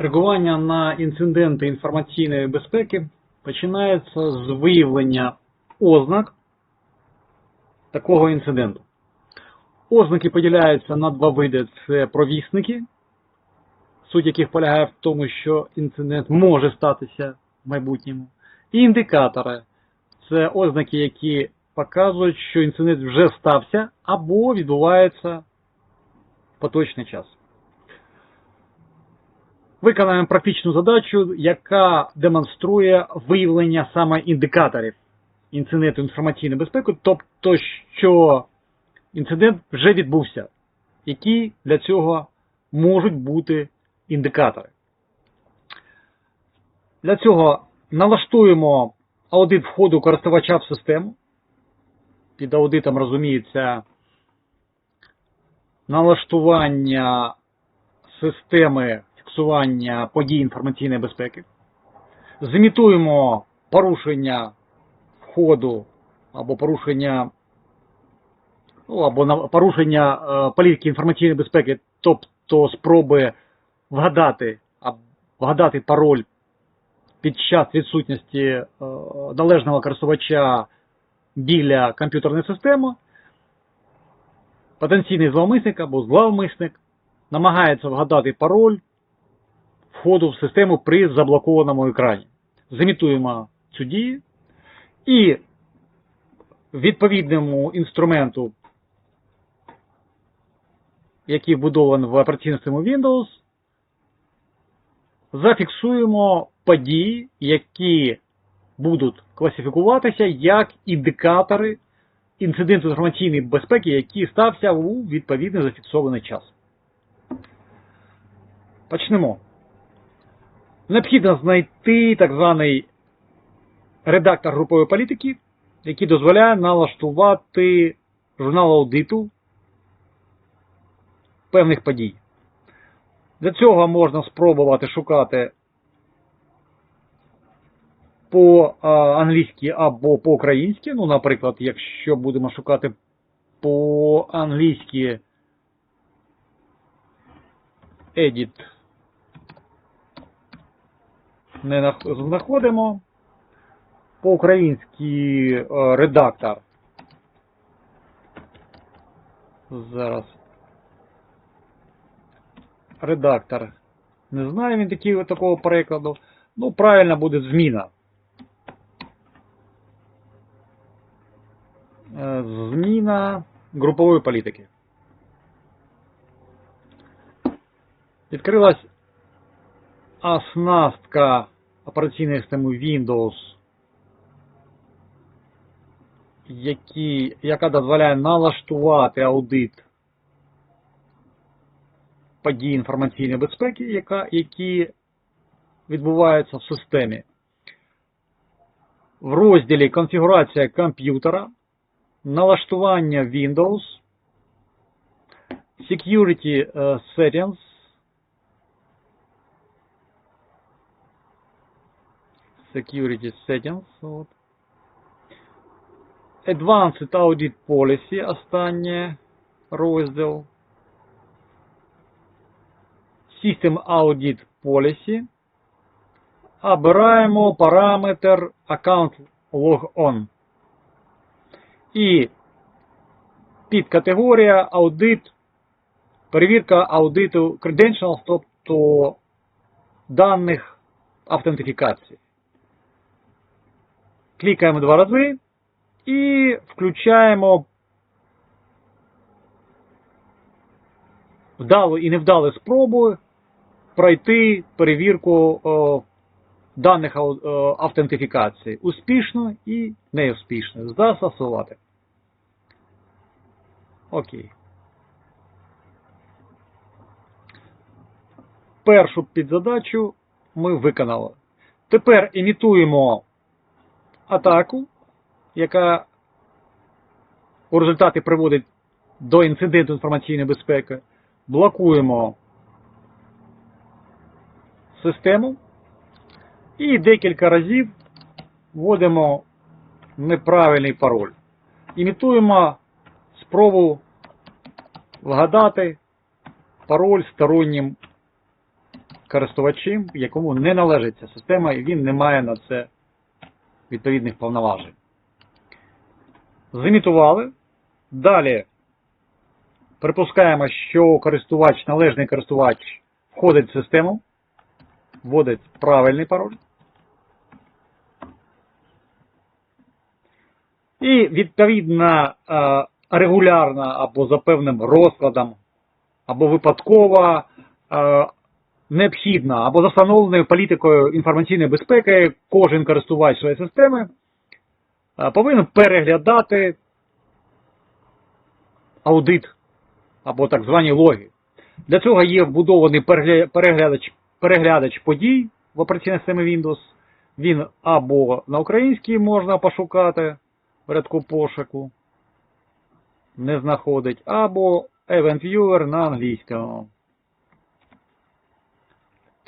Реагування на інциденти інформаційної безпеки починається з виявлення ознак такого інциденту. Ознаки поділяються на два види: це провісники, суть яких полягає в тому, що інцидент може статися в майбутньому, і індикатори це ознаки, які показують, що інцидент вже стався або відбувається в поточний час. Виконаємо практичну задачу, яка демонструє виявлення саме індикаторів інциденту інформаційної безпеки, тобто, що інцидент вже відбувся, які для цього можуть бути індикатори. Для цього налаштуємо аудит входу користувача в систему. Під аудитом розуміється налаштування системи фіксування подій інформаційної безпеки. Зімітуємо порушення входу або порушення ну, або порушення е, політики інформаційної безпеки, тобто спроби вгадати, вгадати пароль під час відсутності е, належного користувача біля комп'ютерної системи, потенційний зловмисник або зловмисник намагається вгадати пароль входу в систему при заблокованому екрані. Замітуємо цю дію і відповідному інструменту, який вбудований в операційній системі Windows, зафіксуємо події, які будуть класифікуватися як індикатори інциденту інформаційної безпеки, який стався у відповідний зафіксований час. Почнемо. Необхідно знайти так званий редактор групової політики, який дозволяє налаштувати журнал аудиту певних подій. Для цього можна спробувати шукати по англійськи або по українськи. Ну, наприклад, якщо будемо шукати по англійськи edit не знаходимо. По-українськи е, редактор. Зараз. Редактор. Не знаю він такий, такого перекладу. Ну, правильно буде зміна. Е, Зміна групової політики. Відкрилась оснастка операційної системи Windows, які, яка дозволяє налаштувати аудит подій інформаційної безпеки, яка, які відбуваються в системі. В розділі Конфігурація комп'ютера, налаштування Windows, Security е, Settings, Security Settings. От. Advanced Audit Policy, останнє розділ. System Audit Policy. Обираємо параметр Account Log-On. І підкатегорія аудит, перевірка аудиту Credentials, тобто даних автентифікації. Клікаємо два рази і включаємо вдалу і невдалу спробу пройти перевірку даних автентифікації успішно і неуспішно. Застосувати. Окей. Першу підзадачу ми виконали. Тепер імітуємо атаку, яка у результаті приводить до інциденту інформаційної безпеки. Блокуємо систему і декілька разів вводимо неправильний пароль. Імітуємо спробу вгадати пароль стороннім користувачем, якому не належить ця система, і він не має на це відповідних повноважень. Зімітували. Далі припускаємо, що користувач, належний користувач входить в систему, вводить правильний пароль. І відповідно е, регулярно або за певним розкладом, або випадково необхідно, або за встановленою політикою інформаційної безпеки, кожен користувач своєї системи е, повинен переглядати аудит або так звані логи. Для цього є вбудований переглядач, переглядач подій в операційній системі Windows. Він або на українській можна пошукати в рядку пошуку, не знаходить, або Event Viewer на англійському.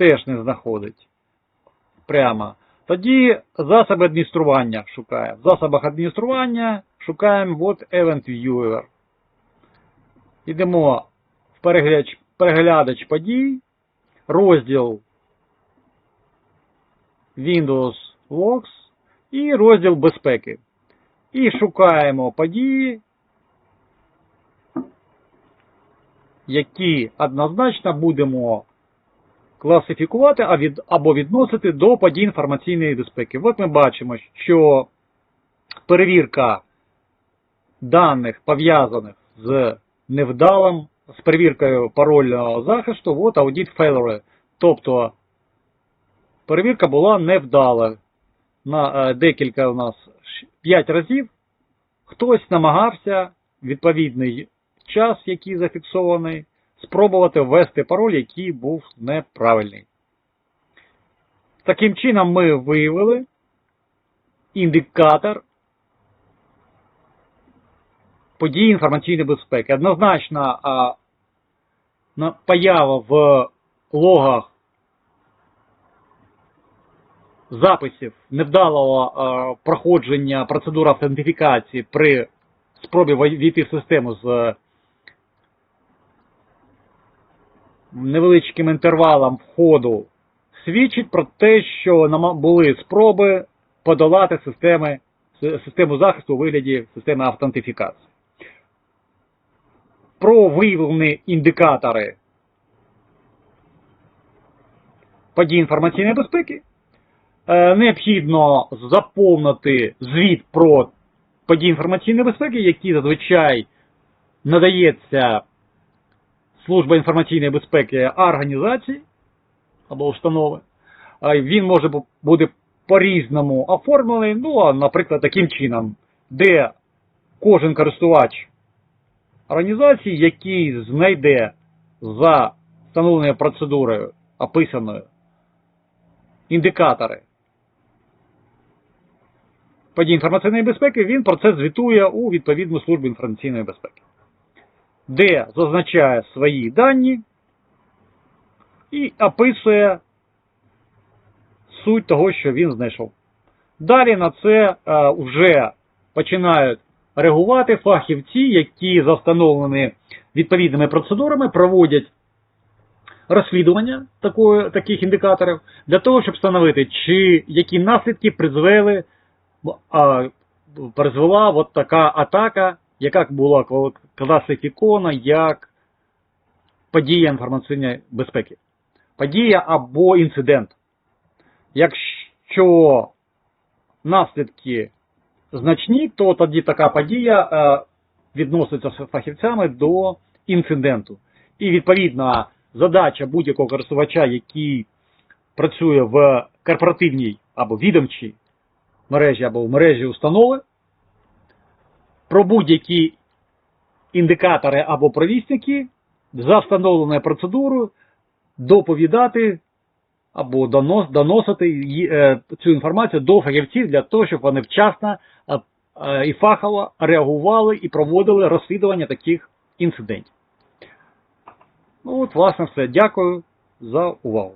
Теж не знаходить. Прямо. Тоді засоби адміністрування шукаємо. В засобах адміністрування шукаємо от Event Viewer. Йдемо в переглядач, переглядач подій, розділ Windows Logs і розділ безпеки. І шукаємо події, які однозначно будемо класифікувати або відносити до подій інформаційної безпеки. От ми бачимо, що перевірка даних пов'язаних з невдалим, з перевіркою парольного захисту, от аудит failure. Тобто перевірка була невдала. На е, декілька у нас 5 разів хтось намагався відповідний час, який зафіксований, спробувати ввести пароль, який був неправильний. Таким чином ми виявили індикатор події інформаційної безпеки. Однозначно, поява в логах записів невдалого проходження процедури автентифікації при спробі війти в систему з невеличким інтервалом входу свідчить про те, що були спроби подолати системи, систему захисту у вигляді системи автентифікації. Про виявлені індикатори подій інформаційної безпеки е, необхідно заповнити звіт про події інформаційної безпеки, які зазвичай надається Служба інформаційної безпеки організації або установи. Він може бути по-різному оформлений, ну, наприклад, таким чином, де кожен користувач організації, який знайде за встановленою процедурою, описаною, індикатори подій інформаційної безпеки, він про це звітує у відповідну службу інформаційної безпеки, де зазначає свої дані і описує суть того, що він знайшов. Далі на це е, вже починають реагувати фахівці, які за встановленими відповідними процедурами проводять розслідування такої, таких індикаторів для того, щоб встановити, чи які наслідки призвели призвела от така атака, яка була класифікована як подія інформаційної безпеки. Подія або інцидент. Якщо наслідки значні, то тоді така подія е, відноситься з фахівцями до інциденту. І відповідно задача будь-якого користувача, який працює в корпоративній або відомчій мережі або в мережі установи, про будь-які індикатори або провісники за встановленою процедурою доповідати або донос, доносити е, цю інформацію до фахівців для того, щоб вони вчасно е, е, і фахово реагували і проводили розслідування таких інцидентів. Ну от, власне, все. Дякую за увагу.